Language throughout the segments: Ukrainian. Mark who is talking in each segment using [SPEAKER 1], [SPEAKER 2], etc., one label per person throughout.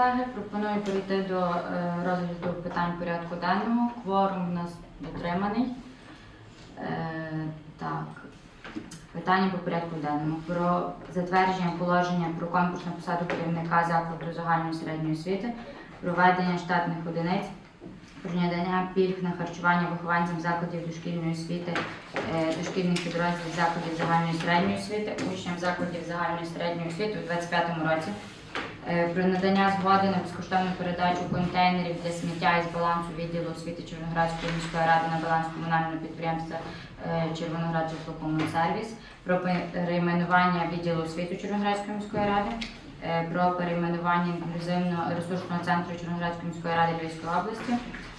[SPEAKER 1] колеги. Пропоную перейти до е, розгляду питань порядку денного. Кворум у нас дотриманий. Е, Так. Питання по порядку денному. Про затвердження положення про конкурс на посаду керівника закладу загальної середньої освіти, проведення штатних одиниць, про пільг на харчування вихованцям закладів дошкільної освіти, е, дошкільних підрозділів закладів загальної середньої освіти, учням закладів загальної середньої освіти у 2025 році. Е, Про надання згоди на безкоштовну передачу контейнерів для сміття із балансу відділу освіти Червоноградської міської ради на баланс комунального підприємства е, Червоноград житлокомунсервіс, про перейменування відділу освіти Червоноградської міської ради, про перейменування інклюзивного ресурсного центру Червоноградської міської ради Львівської області,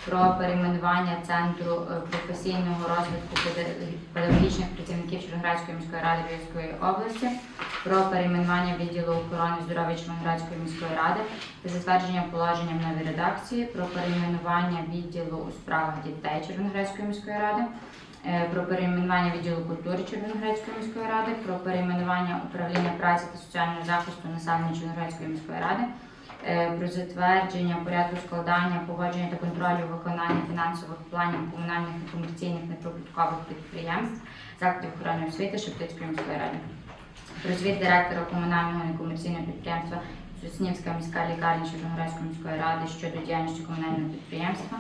[SPEAKER 1] про перейменування центру е, професійного розвитку педагогічних працівників Червоноградської міської ради Львівської області, про перейменування відділу охорони здоров'я Червоноградської міської ради та затвердження положення в новій редакції, про перейменування відділу у справах дітей Червоноградської міської ради. Е, Про перейменування відділу культури Червоноградської міської ради, про перейменування управління праці та соціального захисту населення Червоноградської міської ради, е, про затвердження порядку складання, погодження та контролю виконання фінансових планів комунальних і комерційних неприбуткових підприємств закладів охорони освіти Шептицької міської ради. Про звіт директора комунального некомерційного підприємства Соснівська міська лікарня Червоноградської міської ради щодо діяльності комунального підприємства.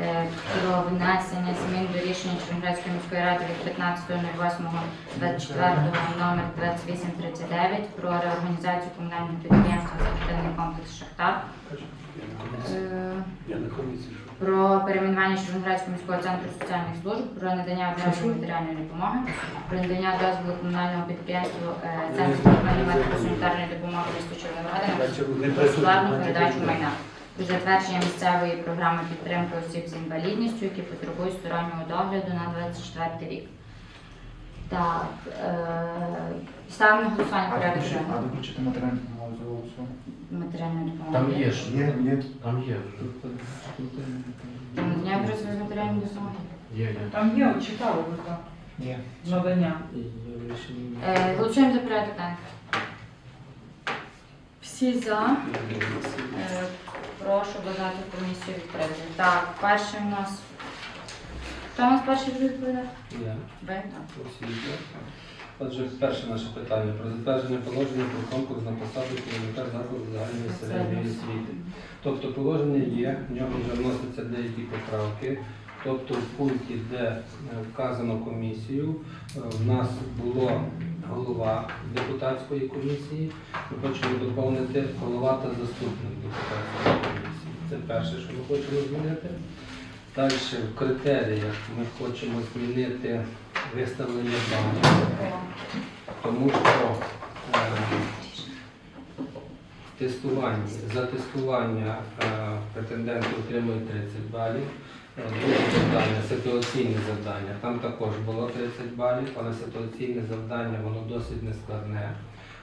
[SPEAKER 1] Е, Про внесення змін до рішення Червоноградської міської ради від 15.08.24 номер 2839 про реорганізацію комунального підприємства спортивний комплекс Шахтар. Е, про перейменування Червоноградського міського центру соціальних служб, про надання одразу матеріальної допомоги, про надання дозволу комунального підприємству е, Центру медико-санітарної допомоги місту Червонограда на
[SPEAKER 2] присутні.
[SPEAKER 1] передачу майна. Про затвердження місцевої програми підтримки осіб з інвалідністю, які потребують стороннього догляду на 24 рік. Так, е, ставимо на голосування порядок
[SPEAKER 3] а виключити матеріальну допомогу за голосу?
[SPEAKER 1] Матеріальної допомоги.
[SPEAKER 4] Там є ж.
[SPEAKER 3] Є, є.
[SPEAKER 4] Там є.
[SPEAKER 1] Там надання просто з матеріальної допомоги.
[SPEAKER 4] Є, є.
[SPEAKER 5] Там є, от читали ви там
[SPEAKER 3] Є.
[SPEAKER 5] надання.
[SPEAKER 1] Е, Голосуємо за порядок денний. Всі за. Прошу бажати комісію відкрити. Так, перший у нас. Хто у нас перший буде відповідати?
[SPEAKER 6] Я,
[SPEAKER 1] Ви? Так.
[SPEAKER 6] Отже, перше наше питання про затвердження положення про конкурс на посаду керівника закладу загальної середньої освіти. Тобто положення є, в нього вже вносяться деякі поправки. Тобто в пункті, де е, вказано комісію, е, в нас було голова депутатської комісії. Ми хочемо доповнити голова та заступник депутатської комісії. Це перше, що ми хочемо змінити. Далі в критеріях ми хочемо змінити виставлення балів, тому що е, тестування, за тестування е, отримують 30 балів. Е, Друге завдання, ситуаційне завдання. Там також було 30 балів, але ситуаційне завдання воно досить нескладне.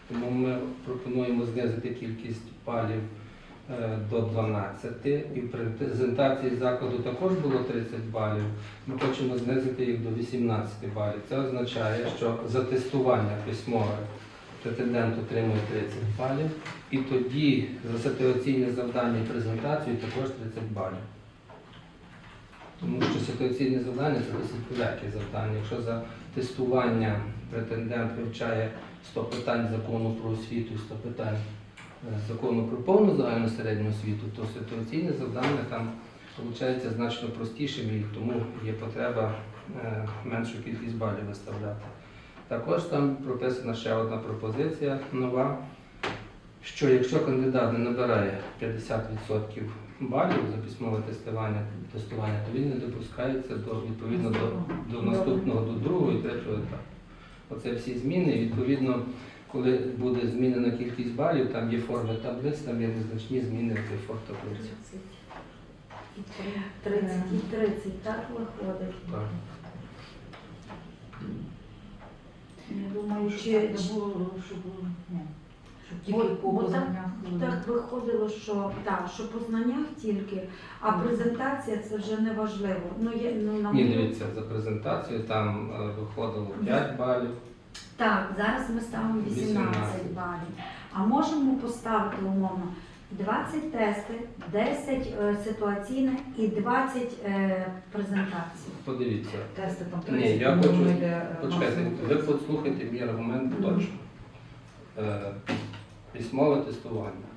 [SPEAKER 6] Тому ми пропонуємо знизити кількість балів е, до 12. І в презентації закладу також було 30 балів. Ми хочемо знизити їх до 18 балів. Це означає, що за тестування письмове претендент отримує 30 балів, і тоді за ситуаційне завдання і презентацію також 30 балів. Тому що ситуаційне завдання це досить велике завдання. Якщо за тестування претендент вивчає 100 питань закону про освіту і 100 питань е, закону про повну загальну середню освіту, то ситуаційне завдання там виходить значно простішим і тому є потреба е, меншу кількість балів виставляти. Також там прописана ще одна пропозиція нова, що якщо кандидат не набирає 50% балів за письмове тестування, тестування, то він не допускається до відповідно до, до наступного, до другого і третього етапу. Оце всі зміни. І, Відповідно, коли буде змінена кількість балів, там є форми таблиць, там є незначні зміни в цій форм таблиці.
[SPEAKER 7] 30 і 30, так виходить.
[SPEAKER 6] Так.
[SPEAKER 7] Я думаю, чи, чи-
[SPEAKER 5] було, щоб ні, щоб
[SPEAKER 7] Бо-
[SPEAKER 5] тільки по
[SPEAKER 7] бо так- так виходило, що так, що по знаннях тільки, а презентація це вже не важливо. Ну, є, ну, на
[SPEAKER 6] Ні,
[SPEAKER 7] мою-
[SPEAKER 6] дивіться, за презентацію там е, виходило 5 балів.
[SPEAKER 7] Так, зараз ми ставимо 18
[SPEAKER 6] 18.
[SPEAKER 7] балів. А можемо поставити умовно 20 тести, 10 е, ситуаційне і 20 е, презентацій.
[SPEAKER 6] Подивіться.
[SPEAKER 5] Тести там
[SPEAKER 6] Ні,
[SPEAKER 5] 30,
[SPEAKER 6] я хочу-
[SPEAKER 5] е,
[SPEAKER 6] Почекайте, ви послухайте мій аргумент точно. Е, Письмове тестування.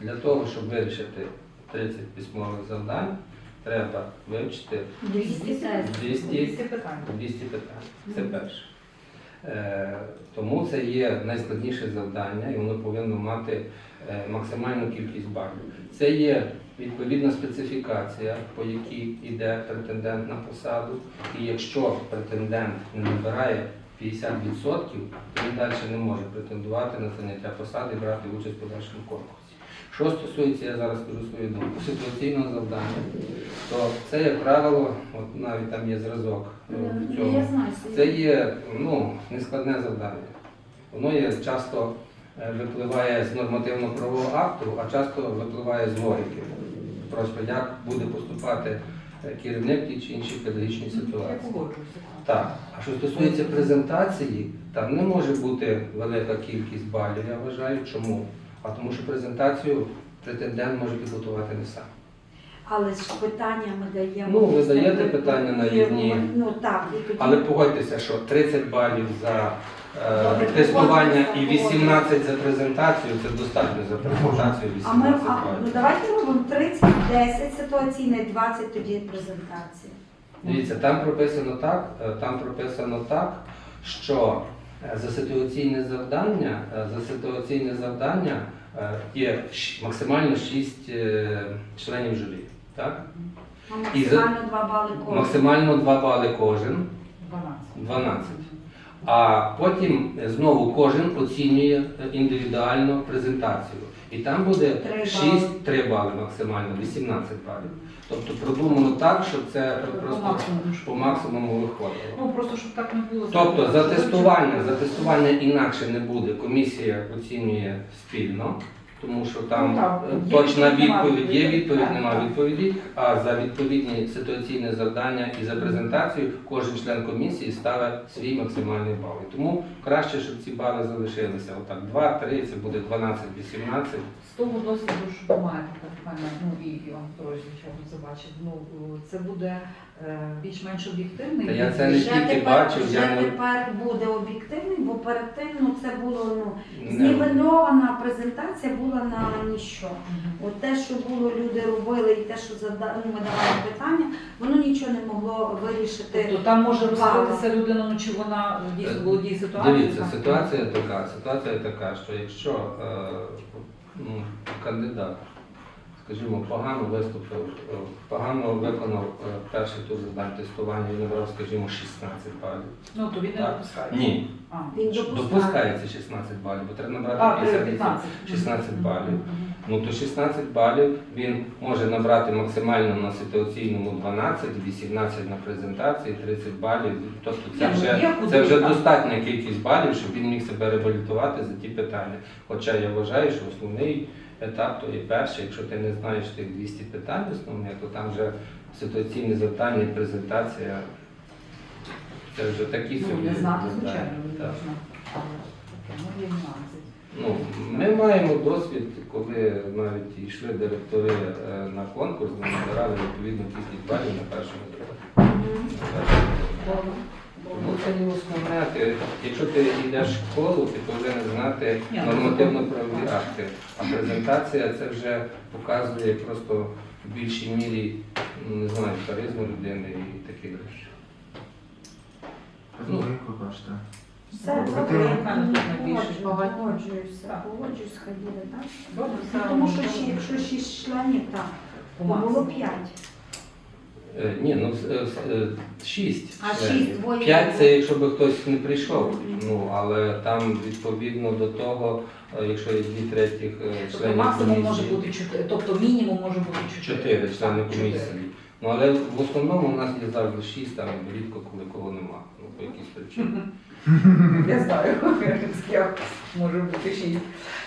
[SPEAKER 6] Для того, щоб вирішити 30 письмових завдань, треба вивчити
[SPEAKER 7] 200
[SPEAKER 6] 200
[SPEAKER 5] 200 питань.
[SPEAKER 6] 200 питань. Це перше. Е, Тому це є найскладніше завдання, і воно повинно мати е, максимальну кількість балів. Це є відповідна специфікація, по якій йде претендент на посаду. І якщо претендент не набирає 50%, то він далі не може претендувати на заняття посади і брати участь в подальшому конкурсі. Що стосується, я зараз скажу свою думку, ситуаційного завдання, то це, як правило, от навіть там є зразок е, в цьому. Це є ну, нескладне завдання. Воно є часто е, випливає з нормативно-правового акту, а часто випливає з логіки. Просто як буде поступати керівник в тій чи іншій педагогічній ситуації. Так, а що стосується презентації, там не може бути велика кількість балів, я вважаю. Чому? А тому що презентацію претендент може підготувати не сам.
[SPEAKER 7] Але ж питання ми даємо.
[SPEAKER 6] Ну, ви даєте питання на рівні.
[SPEAKER 7] Ну так,
[SPEAKER 6] Але погодьтеся, що 30 балів за е, тестування і 18 за презентацію це достатньо за презентацію
[SPEAKER 7] А ми
[SPEAKER 6] 18
[SPEAKER 7] а, ну, давайте робимо 30, 10 ситуаційне, 20 тоді презентації.
[SPEAKER 6] Дивіться, там прописано так, е, там прописано так, що е, за ситуаційне завдання, е, за ситуаційне завдання є максимально 6 членів журі. Так?
[SPEAKER 7] А
[SPEAKER 6] І за-
[SPEAKER 7] максимально 2 бали кожен.
[SPEAKER 6] Максимально 2 бали кожен.
[SPEAKER 5] 12.
[SPEAKER 6] 12. А потім знову кожен оцінює індивідуальну презентацію. І там буде
[SPEAKER 7] Три
[SPEAKER 6] 6, 3 бали максимально, 18 балів. Тобто продумано так, щоб це просто по максимуму виходило.
[SPEAKER 5] Ну, просто щоб так не було.
[SPEAKER 6] Тобто за тестування, за тестування інакше не буде. Комісія оцінює спільно, тому що там
[SPEAKER 5] Ну, так,
[SPEAKER 6] е,
[SPEAKER 5] є
[SPEAKER 6] точна
[SPEAKER 5] відповідь, нема
[SPEAKER 6] відповідь є, відповідь
[SPEAKER 5] Так,
[SPEAKER 6] нема
[SPEAKER 5] так.
[SPEAKER 6] відповіді. А за відповідні ситуаційне завдання і за презентацію кожен член комісії ставить свій максимальний бал. І Тому краще, щоб ці бали залишилися. Отак 2-3, це буде 12-18.
[SPEAKER 5] З того досвіду, що ви маєте, так пане, ну і Іван Петрович, звичайно, це бачив. Ну це буде більш-менш об'єктивний.
[SPEAKER 6] Та я це не.
[SPEAKER 7] Вже
[SPEAKER 6] тільки
[SPEAKER 7] тепер,
[SPEAKER 6] бачив,
[SPEAKER 7] вже
[SPEAKER 6] я не-
[SPEAKER 7] тепер буде об'єктивний, бо перед тим ну, це було ну, знівельована презентація була на ніщо. От те, що було, люди робили, і те, що зада... ну, ми давали питання, воно нічого не могло вирішити.
[SPEAKER 5] Тобто там може розкритися людина, ну чи вона дійсно володіє ситуацією.
[SPEAKER 6] Дивіться,
[SPEAKER 5] так?
[SPEAKER 6] ситуація така. Ситуація така, що якщо е, ну, кандидат, скажімо, погано виступив, е, погано виконав е, перший тур завдань тестування і набрав, скажімо, 16 балів.
[SPEAKER 5] Ну то він не
[SPEAKER 6] Так.
[SPEAKER 5] допускає.
[SPEAKER 6] Ні,
[SPEAKER 5] А,
[SPEAKER 7] Він допускає.
[SPEAKER 6] допускається 16 балів, бо треба
[SPEAKER 5] а
[SPEAKER 6] набрати
[SPEAKER 5] при
[SPEAKER 6] 50
[SPEAKER 5] 15.
[SPEAKER 6] 16 балів.
[SPEAKER 5] Мгм.
[SPEAKER 6] Ну то 16 балів він може набрати максимально на ситуаційному 12, 18 на презентації, 30 балів. Тобто це
[SPEAKER 5] Ні, ну,
[SPEAKER 6] вже,
[SPEAKER 5] куди,
[SPEAKER 6] це вже
[SPEAKER 5] так.
[SPEAKER 6] достатня кількість балів, щоб він міг себе реабілітувати за ті питання. Хоча я вважаю, що основний етап то є перший. Якщо ти не знаєш тих 200 питань основних, то там вже ситуаційне завдання і презентація. Це вже такі
[SPEAKER 5] Ну,
[SPEAKER 6] собі
[SPEAKER 5] не знати, звичайно, не
[SPEAKER 6] Так.
[SPEAKER 5] можна. Ну.
[SPEAKER 6] Ну, ми маємо досвід, коли навіть йшли директори е, на конкурс, ми набирали відповідну кількість балів на першому Тому це не основне. Ти, якщо ти йдеш в школу, ти повинен знати
[SPEAKER 5] ну,
[SPEAKER 6] нормативно-правові акти. А презентація це вже показує просто в більшій мірі, не знаю, харизму людини і такі речі.
[SPEAKER 3] Ну, як бачите?
[SPEAKER 7] Все, добре, погоджуюся,
[SPEAKER 5] Так.
[SPEAKER 7] погоджуюсь, так?
[SPEAKER 5] Добре,
[SPEAKER 7] Ну,
[SPEAKER 5] все
[SPEAKER 7] Тому що якщо 6 членів, так, було
[SPEAKER 5] максимуму.
[SPEAKER 7] 5.
[SPEAKER 6] Е, Ні, ну с- е, с- е, шість.
[SPEAKER 7] А,
[SPEAKER 6] членів.
[SPEAKER 7] шість, двоє
[SPEAKER 6] П'ять це якщо би хтось не прийшов.
[SPEAKER 7] Мгм.
[SPEAKER 6] Ну але там відповідно до того, е, якщо є дві третіх е,
[SPEAKER 5] Тобто
[SPEAKER 6] членів
[SPEAKER 5] максимум може
[SPEAKER 6] комісії,
[SPEAKER 5] бути чотири, тобто мінімум може бути чотири.
[SPEAKER 6] чотири члени комісії. Ну але в основному у нас є завжди шість, там рідко коли кого нема, ну по якійсь причині.
[SPEAKER 5] Я знаю, може бути шість.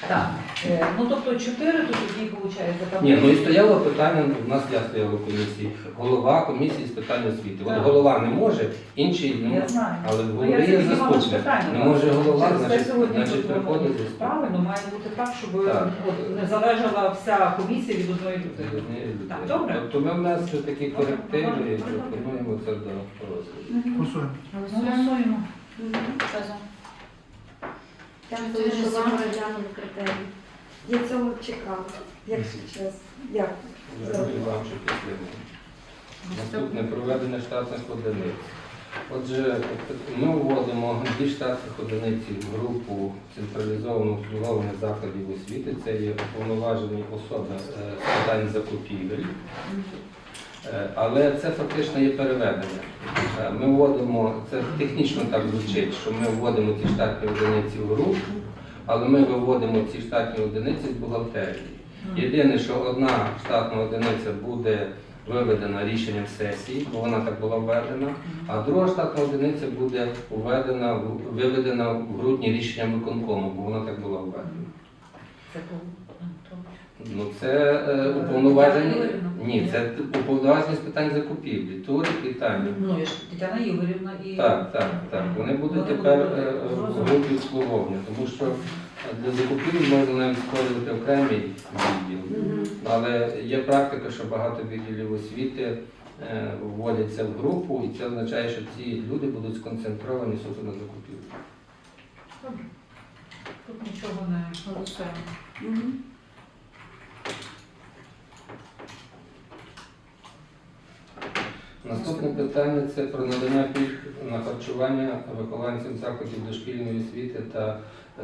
[SPEAKER 5] Так. Е, Ну тобто чотири, то тоді виходить там.
[SPEAKER 6] Ні, ну і стояло питання, у нас я стояла в комісії, голова комісії з питань освіти. От голова не може, інший не
[SPEAKER 5] Я знаю.
[SPEAKER 6] Але в
[SPEAKER 5] Ну,
[SPEAKER 6] голові
[SPEAKER 5] я
[SPEAKER 6] є заступник.
[SPEAKER 5] питання,
[SPEAKER 6] Не може голова, значить,
[SPEAKER 5] тут
[SPEAKER 6] приходить заступник.
[SPEAKER 5] Правильно, має бути так, щоб не залежала вся комісія від одної людини. Добре.
[SPEAKER 6] Тобто ми внесли такі корективи пропонуємо це до розгляду.
[SPEAKER 3] Голосуємо.
[SPEAKER 7] Там що
[SPEAKER 1] за.
[SPEAKER 7] вам критерії. Я цього чекала, якщо чесно. Дякую.
[SPEAKER 6] Вам, що. Наступне проведення штатних одиниць. Отже, ми вводимо дві штатних одиниці в групу централізованого обслуговування закладів освіти. Це є уповноважені особи е, з питань закупівель. Е, Але це фактично є переведення. Е, Ми вводимо, це технічно так звучить, що ми вводимо ці штатні одиниці в групу, але ми виводимо ці штатні одиниці з бухгалтерії. Єдине, що одна штатна одиниця буде виведена рішенням сесії, бо вона так була введена, а друга штатна одиниця буде введена, виведена в грудні рішенням виконкому, бо вона так була введена. Ну це е, уповноважені.
[SPEAKER 5] Тетяна
[SPEAKER 6] Ні, це уповноважені з питань закупівлі, Турик і.
[SPEAKER 5] Ну, я ж Тетяна Ігорівна і...
[SPEAKER 6] Так, так, так. Вони будуть
[SPEAKER 5] Вони
[SPEAKER 6] тепер
[SPEAKER 5] будуть,
[SPEAKER 6] е, в
[SPEAKER 5] зрозуміло.
[SPEAKER 6] групі обслуговування, тому що для закупівель можна навіть створювати окремий відділ.
[SPEAKER 7] Мгм.
[SPEAKER 6] Але є практика, що багато відділів освіти е, вводяться в групу, і це означає, що ці люди будуть сконцентровані суто на закупівлі.
[SPEAKER 5] Добре. Тут нічого не голосуємо.
[SPEAKER 7] Мгм.
[SPEAKER 6] Наступне питання це про надання пільг на харчування вихованцям закладів дошкільної освіти та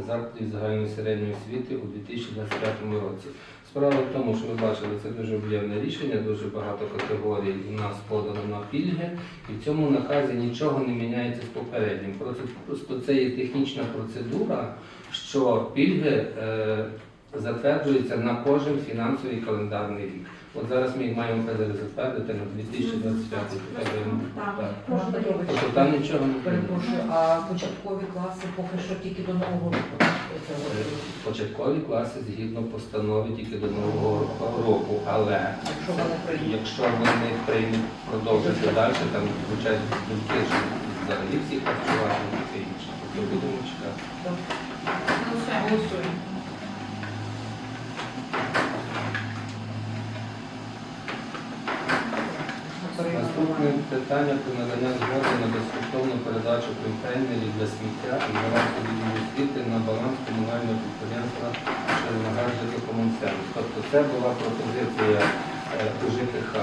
[SPEAKER 6] закладів загальної середньої освіти у 2025 році. Справа в тому, що ви бачили, це дуже об'ємне рішення, дуже багато категорій у нас подано на пільги, і в цьому наказі нічого не міняється з попереднім. Просто, просто це є технічна процедура, що пільги е, затверджуються на кожен фінансовий календарний рік. От зараз ми їх маємо затвердити на 2025 рік. Тобто там нічого не.
[SPEAKER 5] Перепрошую, а початкові класи поки що тільки до нового року.
[SPEAKER 6] Початкові класи згідно постанови тільки до нового року, але Якщо вони приймуть продовжити далі, там звучать думки, що взагалі всіх харчувати і таке інше. Тобто будемо чекати.
[SPEAKER 1] Голосуємо.
[SPEAKER 5] Голосуємо.
[SPEAKER 6] Наступне питання про надання згоди на безкоштовну передачу контейнерів для сміття і балансу відділу освіти на баланс комунального підприємства Червоноград-Житомунсервіс. Тобто це була пропозиція е, у ЖКХ,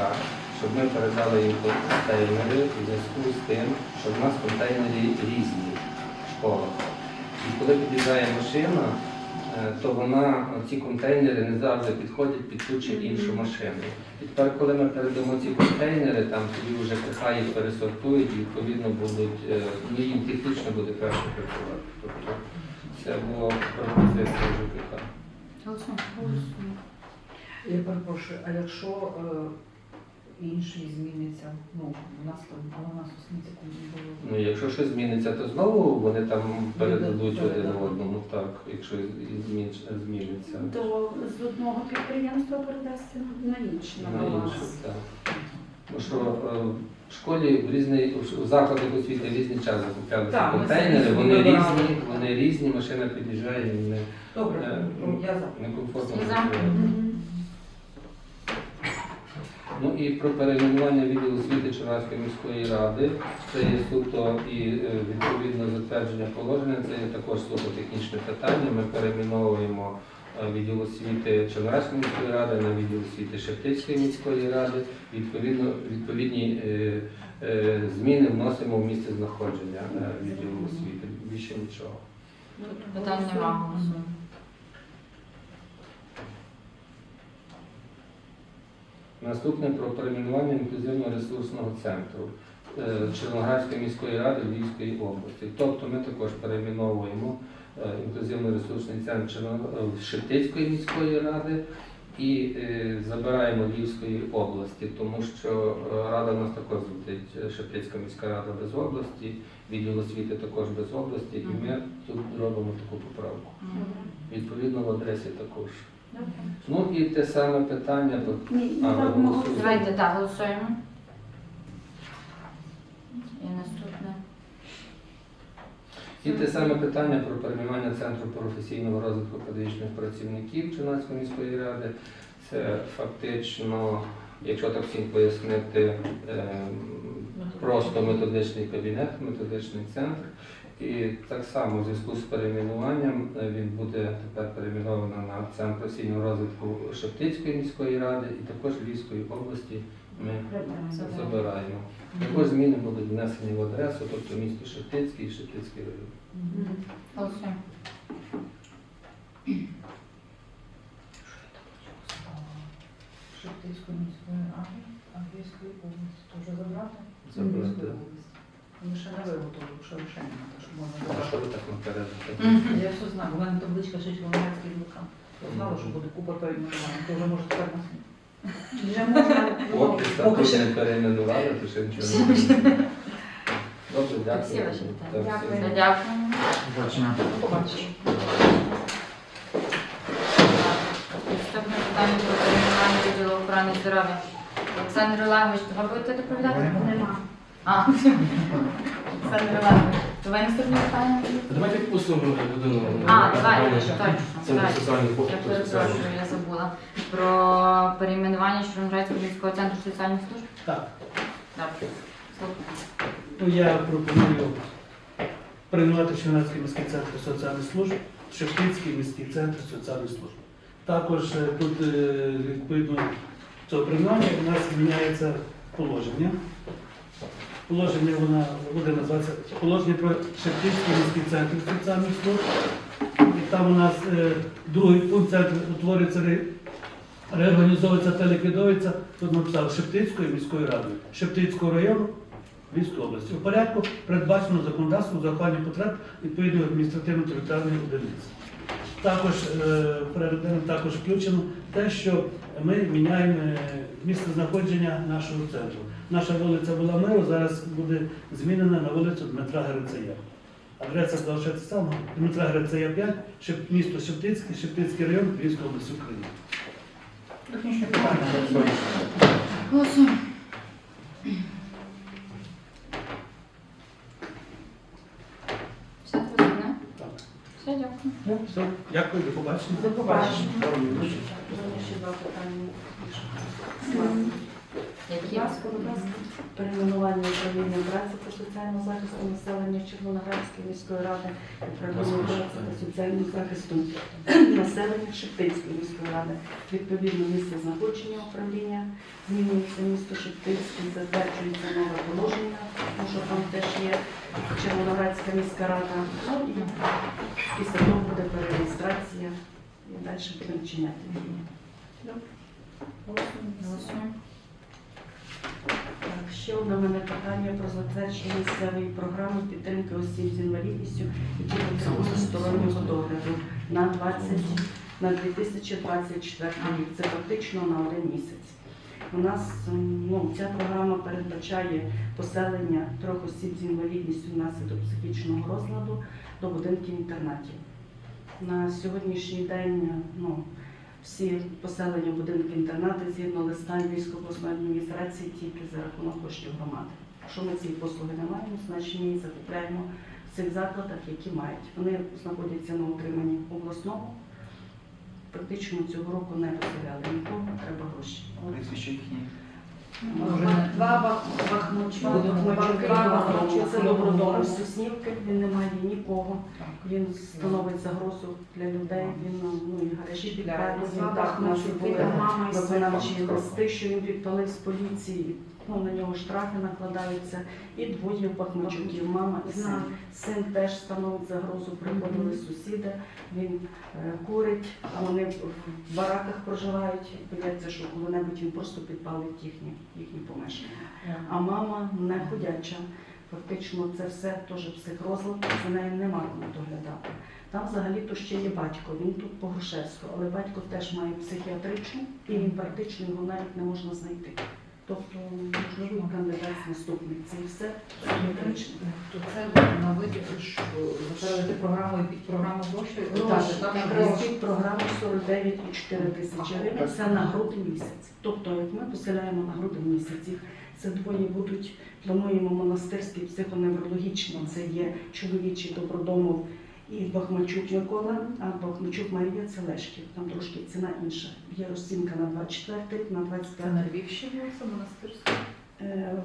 [SPEAKER 6] щоб ми передали їм контейнери у зв'язку з тим, що в нас контейнери різні в школах. І коли під'їжджає машина, то вона ці контейнери не завжди підходять під ту чи іншу машину. І тепер, коли ми передамо ці контейнери, там тоді вже КХ їх пересортують і відповідно будуть, е, ну їм технічно буде краще працювати. Тобто це була пропозиція ЖКХ.
[SPEAKER 5] Я перепрошую, а якщо е, інший зміниться, ну, у нас там, а у нас освіті кому було.
[SPEAKER 6] Ну, якщо щось зміниться, то знову вони там передадуть один
[SPEAKER 5] передадуть.
[SPEAKER 6] одному, так, якщо і змін- зміниться.
[SPEAKER 7] То з одного підприємства передасться на інше, на
[SPEAKER 6] На
[SPEAKER 7] баланс.
[SPEAKER 6] інше, так. Тому що е, в школі в різний в закладах освіти в різний час закуплялися
[SPEAKER 5] Так, ми
[SPEAKER 6] контейнери,
[SPEAKER 5] самі
[SPEAKER 6] вони
[SPEAKER 5] вибирали.
[SPEAKER 6] різні, вони різні, машина під'їжджає, і не,
[SPEAKER 5] Добре,
[SPEAKER 6] Е,
[SPEAKER 5] я за.
[SPEAKER 6] некомфортно.
[SPEAKER 1] За?
[SPEAKER 7] Мгм.
[SPEAKER 6] Ну і про перейменування відділу освіти Чернівської міської ради. Це є суто і е, відповідно затвердження положення. Це є також суто технічне питання. Ми перейменовуємо е, відділ освіти Чернівської міської ради на відділ освіти Шептицької міської ради. Відповідно, відповідні е, зміни вносимо в місце знаходження відділу освіти. Більше нічого.
[SPEAKER 1] Питань нема.
[SPEAKER 6] Наступне про перейменування інклюзивно-ресурсного центру е, Червоноградської міської ради Львівської області. Тобто ми також перейменовуємо е, інклюзивно-ресурсний центр е, Шептицької міської ради І забираємо Львівської області, тому що рада у нас також звучить Шептицька міська рада без області, відділ освіти також без області, і ми тут робимо таку поправку. Відповідно, в адресі також. Ну і те саме питання тут.
[SPEAKER 7] Ні, так?
[SPEAKER 1] Давайте так, голосуємо. І наступне.
[SPEAKER 6] І те саме питання про перейменування Центру професійного розвитку педагогічних працівників Чернацької міської ради. Це фактично, якщо так всім пояснити, ем, просто методичний кабінет, методичний центр. І так само в зв'язку з перейменуванням е, він буде тепер перейменований на Центр професійного розвитку Шептицької міської ради і також Львівської області ми забираємо. Також зміни будуть внесені в адресу, тобто місто Шептицький і Шептицький район.
[SPEAKER 5] Шептицької міської ради, Англійської області. То вже забрати?
[SPEAKER 6] Забрати.
[SPEAKER 5] Ми ще не виготовили, що рішення, що можна
[SPEAKER 6] А що ви так наперед?
[SPEAKER 5] Я все знаю, у мене табличка ще Червоноградський ВК. Я знала, що буде купа перейменувань, то вже може тепер нас.
[SPEAKER 7] Вже можна
[SPEAKER 6] Поки
[SPEAKER 5] ще.
[SPEAKER 6] не перейменували, то ще нічого не буде. Добре, дякую.
[SPEAKER 7] Дякую.
[SPEAKER 1] Наступне питання про перейменування відділу охорони здоров'я. Олександр Олегович, то ви будете доповідати?
[SPEAKER 7] нема.
[SPEAKER 1] А, Олександр то наступне питання?
[SPEAKER 2] Давайте пустимо людину.
[SPEAKER 1] А, давай, точно.
[SPEAKER 2] Це
[SPEAKER 1] давай.
[SPEAKER 2] соціальний
[SPEAKER 1] Я
[SPEAKER 2] похід.
[SPEAKER 1] перепрошую, я забула. Про перейменування Червоноградського міського центру соціальних служб?
[SPEAKER 4] Так,
[SPEAKER 1] Добре.
[SPEAKER 4] Ну я пропоную прийняти Чернецький міський центр соціальних служб, Шептицький міський центр соціальних служб. Також е, тут е, відповідно цього приймання у нас міняється положення. Положення вона буде називатися положення про Шептицький міський центр соціальних служб. І там у нас е, другий пункт центр утворюється ре- реорганізовується та ліквідовується. Тут написав Шептицькою міською радою, Шептицького району Львівської області. У порядку передбачено законодавством заховання потреб відповідної адміністративно-територіальної одиниці. Також е, в також включено те, що ми міняємо е, місце знаходження нашого центру. Наша вулиця була Миру, зараз буде змінена на вулицю Дмитра Грицея. Адреса залишається сама Дмитра Грицея 5, Шеп- місто Шептицький, Шептицький район, Львівської області України.
[SPEAKER 3] Технічне питання. голосуємо.
[SPEAKER 1] Голосуємо. Все. Все, дякую.
[SPEAKER 4] Ну, все, дякую, до побачення.
[SPEAKER 7] До побачення.
[SPEAKER 8] Ще два питання.
[SPEAKER 1] Які?
[SPEAKER 7] Будь ласка.
[SPEAKER 8] Перейменування управління праці та соціального захисту населення Червоноградської міської ради, управління праці та соціального захисту населення Шептицької міської ради. Відповідно місце знаходження управління змінюється місто Шептицький, затверджується нове положення, тому що там теж є Червоноградська міська рада. Ну і після того буде перереєстрація і далі будемо вчиняти.
[SPEAKER 1] Голосуємо.
[SPEAKER 8] Так, ще одне мене питання про затвердження місцевої програми підтримки осіб з інвалідністю, які потребують стороннього догляду на 20, на 2024 рік. Це практично на один місяць. У нас ну, ця програма передбачає поселення трьох осіб з інвалідністю внаслідок психічного розладу до будинків інтернатів. На сьогоднішній день ну, всі поселення будинки інтернати згідно листа Львівської обласної адміністрації тільки за рахунок коштів громади. Якщо ми цієї послуги не маємо, значить ми її закупляємо в цих закладах, які мають. Вони знаходяться на утриманні обласного. Практично цього року не дозволяли нікого, треба гроші.
[SPEAKER 5] Може,
[SPEAKER 7] Два бах- бахмучки.
[SPEAKER 8] Бахмачуки,
[SPEAKER 7] Два
[SPEAKER 8] Бахмачуки, це добродомов. Соснівки, він не має нікого. Він становить загрозу для людей, він ну, і гаражі підпалює. Він так у нас і були виконавчі листи, що він підпалив з поліції. Ну, на нього штрафи накладаються. І двоє бахмачуків, мама і син. Син теж становить загрозу, приходили сусіди, він е, курить, а вони в бараках проживають, бояться, що коли-небудь він просто підпалить їхні, їхні помешкання. А мама не ходяча. Фактично це все теж психрозлад, за нею нема кому доглядати. Там взагалі-то ще є батько, він тут по Грушевську, але батько теж має психіатричну, і він практично його навіть не можна знайти. Тобто, можливо, кандидат наступний. Це все.
[SPEAKER 5] То це на вибір, що затвердити програму і під програму гроші. Там гроші.
[SPEAKER 8] стоїть програма 49,4 тисячі гривень. Це на грудень місяць. Тобто, як ми поселяємо на грудень місяць, їх це двоє будуть, плануємо монастирський психоневрологічний, це є чоловічий добродомов і Бахмачук Микола, а Бахмачук Марія це Лешків. Там трошки ціна інша. Є розцінка на 24 рік, на
[SPEAKER 5] Це
[SPEAKER 8] 25
[SPEAKER 5] на Львівщині, це монастирська.
[SPEAKER 8] е,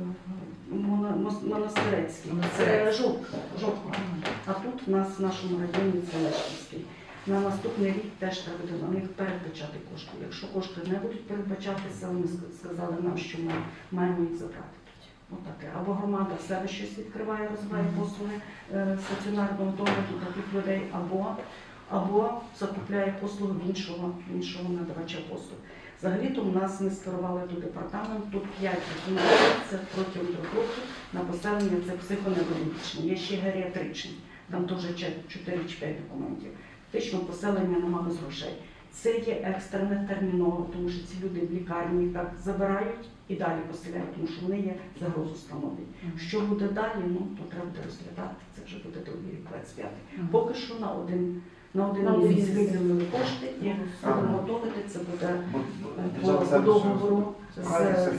[SPEAKER 8] монастирецький. Це жовтка. жовтка. А тут в нас в нашому районі це Лешківський. На наступний рік теж треба буде на них передбачати кошти. Якщо кошти не будуть передбачатися, вони сказали нам, що ми маємо їх забрати. Отаке. Або громада в себе щось відкриває, розвиває послуги е, стаціонарного догляду таких людей, або, або закупляє послуги в іншого, іншого надавача послуг. Взагалі-то у нас ми скерували до департаменту тут 5 рекомендацій протягом трьох років на поселення це психоневрологічне, є ще геріатричне, там теж 4 чи 5 документів. Фактично поселення нема без грошей. Це є екстрене терміново, тому що ці люди в лікарні так забирають і далі поселяють, тому що вони є загрозу становлять. Що буде далі, ну то треба буде розглядати. Це вже буде другий рік 25. Поки що на один на один місяць виділили кошти і будемо готувати. Це буде по, договору з.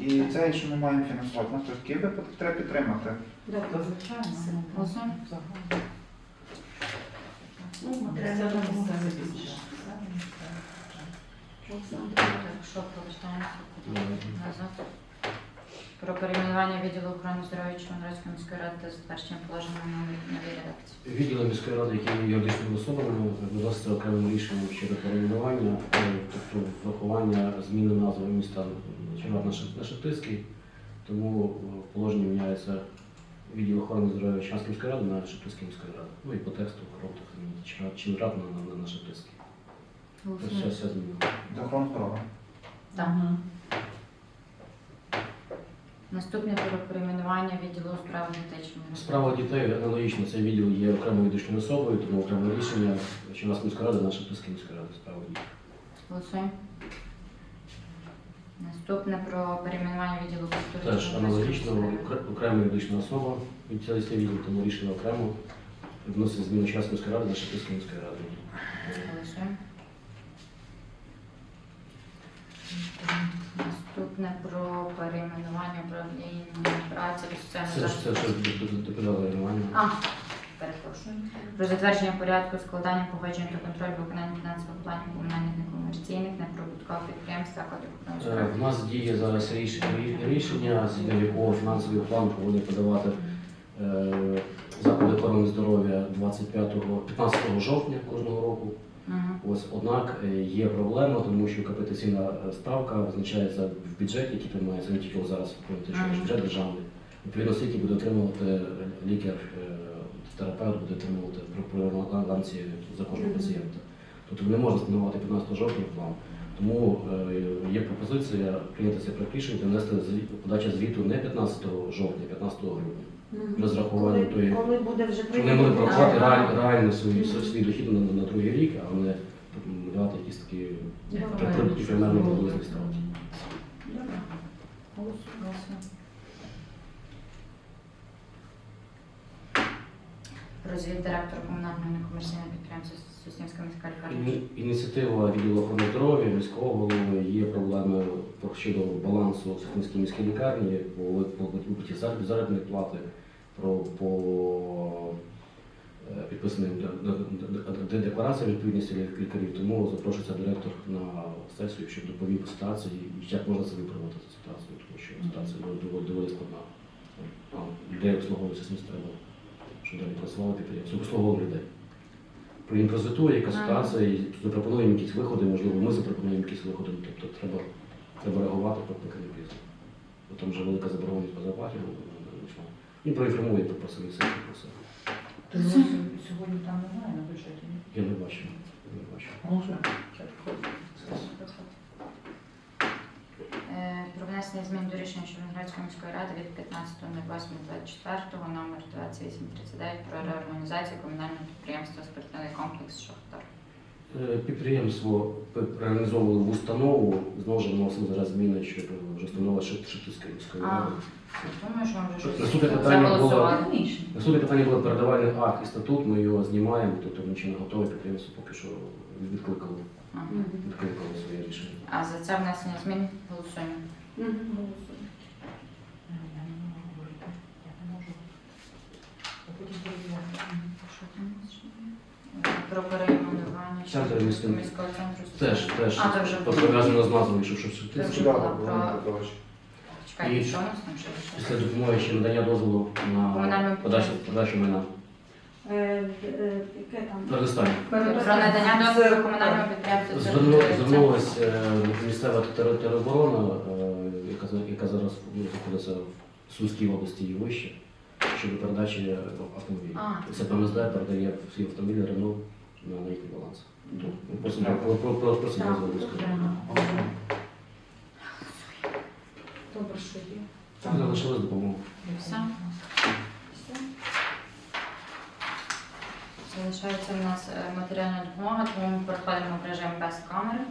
[SPEAKER 3] І це, що ми маємо фінансувати. У нас такі випадки треба підтримати.
[SPEAKER 5] Звичайно. ну,
[SPEAKER 1] Голосуємо. Так, що? Назад. Про перейменування відділу охорони здоров'я Чорноградської міської ради та затвердження положення на новій редакції.
[SPEAKER 2] Відділи міської ради, які є юридичними особами, виноситься окремим рішенням щодо перейменування, тобто врахування зміни назви міста Черват на Шептицький. Тому е, в положенні міняється відділ охорони здоров'я Чорноградської міської ради на Шептицькій міської ради. Ну і по тексту коробка Черват на, на, на Шептицький. Все, все змінено.
[SPEAKER 3] До здоров'я.
[SPEAKER 1] Так. Наступне про перейменування відділу у справах дітей
[SPEAKER 2] Справа дітей аналогічно, цей відділ є окремою юридичною особою, тому окреме рішення Чернігівської міської ради на Шептицькій міської ради справа дітей.
[SPEAKER 1] Голосуємо. Наступне про перейменування відділу культури
[SPEAKER 2] Теж аналогічно окрема юридична особа від цього відділу, тому рішення окремо вносить зміну Чернігівської міської ради на Шептицькій міської ради.
[SPEAKER 1] Голосуємо. Наступне про перейменування управління праці
[SPEAKER 2] Це
[SPEAKER 1] соціальної
[SPEAKER 2] ж це ж доповідало Івані.
[SPEAKER 1] А, перепрошую. Про затвердження порядку складання погодження та контролю виконання фінансових планів комунальних некомерційних неприбуткових підприємств закладів
[SPEAKER 2] Е,
[SPEAKER 1] здоров'я.
[SPEAKER 2] В нас діє зараз рішення, рішення згідно якого фінансовий план повинні подавати е, заклади охорони здоров'я 25 15 жовтня кожного року.
[SPEAKER 1] Мгм.
[SPEAKER 2] Ось однак е, є проблема, тому що капітаційна е, ставка визначається в бюджеті, який приймається не тільки зараз, пам'ятаєте, що
[SPEAKER 1] Мгм.
[SPEAKER 2] бюджет державний. Відповідно, скільки буде отримувати е, лікар, терапевт буде отримувати при ланці за кожного пацієнта. Тобто не можна встановити 15 жовтня план. Тому є пропозиція прийняти проект рішення внести подача звіту не 15 жовтня, а 15 грудня. Вже
[SPEAKER 7] Коли,
[SPEAKER 2] тої,
[SPEAKER 7] коли буде вже
[SPEAKER 2] щоб вони будуть порахувати реаль- реально
[SPEAKER 7] Мгм.
[SPEAKER 2] свій дохід на, на другий рік, а не м, давати якісь такі
[SPEAKER 5] Добре.
[SPEAKER 2] прибутки фермерної.
[SPEAKER 7] Добре.
[SPEAKER 1] Голосуємо. Директора комунального некомерційного підприємства Соснівська міська лікарня.
[SPEAKER 2] Ініціатива відділу охорони здоров'я, міського голови є проблеми по- щодо балансу Сухинській міській лікарні, по ви- виплаті заробітної плати, про по е, підписаним де- де- де- де- деклараціям відповідності лікарів. Тому запрошується директор на сесію, щоб доповів по ситуації і як можна це виправити цю ситуацію, тому що ситуація доволі- складна. Людей обслуговується треба, щоб далі працювали підприємство, обслуговували людей проінфраструктурі, яка
[SPEAKER 1] Ага.
[SPEAKER 2] ситуація, і запропонуємо якісь виходи, можливо, ми запропонуємо якісь виходи. Тобто треба, треба реагувати поки не пізно. Бо там вже велика заборгованість по зарплаті. ну, ну. Він проінформує про самі про все.
[SPEAKER 5] То сьогодні- там немає на бюджеті.
[SPEAKER 2] Я не бачу. Я не бачу.
[SPEAKER 5] Голосуємо.
[SPEAKER 1] Е, Про внесення змін до рішення Червоноградської міської ради від 15.08.24 номер 2839 про реорганізацію комунального підприємства спортивний комплекс Шахтар.
[SPEAKER 2] Е, Підприємство реорганізовувало в установу, знову ж вносимо зараз зміни, що вже встановила Шептицька міської ради.
[SPEAKER 1] думаю, що вже щось
[SPEAKER 2] Наступне питання було-
[SPEAKER 1] заголосували.
[SPEAKER 5] Технічно.
[SPEAKER 2] Наступне питання було передавальний акт і статут, ми його знімаємо, тобто ми не готові, підприємство поки що відкликало,
[SPEAKER 1] Ага.
[SPEAKER 2] відкликало своє рішення.
[SPEAKER 1] А за це внесення змін голосуємо.
[SPEAKER 5] Я не можу говорити. Я не можу. Я потім перевіряю.
[SPEAKER 1] Що там у нас ще є? Про перейменування
[SPEAKER 2] Центр міського-
[SPEAKER 1] міського центру.
[SPEAKER 2] Теж, теж
[SPEAKER 1] А, то вже було.
[SPEAKER 2] пов'язано з назвою, що що
[SPEAKER 1] Це
[SPEAKER 2] Шептицька.
[SPEAKER 1] вже
[SPEAKER 3] Да,
[SPEAKER 1] була
[SPEAKER 3] Володимир
[SPEAKER 1] про-
[SPEAKER 3] Петрович.
[SPEAKER 1] Чекайте,
[SPEAKER 2] І-
[SPEAKER 1] що у нас там ще лише?
[SPEAKER 2] Після допомоги ще надання дозволу на
[SPEAKER 1] Комунальному
[SPEAKER 2] подачу,
[SPEAKER 1] підприємству.
[SPEAKER 2] подачу майна.
[SPEAKER 7] Е, е.
[SPEAKER 1] Про надання дозволу підприємству.
[SPEAKER 2] Звернулася е, місцева тероборона, яка, яка зараз ну, знаходиться в Сумській області і вище, щодо передачі автомобілів. Це ПМСД передає всі автомобілі Рено на їхній баланс. Ми просимо дозволу.
[SPEAKER 1] добре.
[SPEAKER 5] Добре, що є.
[SPEAKER 2] Залишилась допомога.
[SPEAKER 1] Все. Все. Залишається у нас е, матеріальна допомога, тому ми переходимо в режим без камери.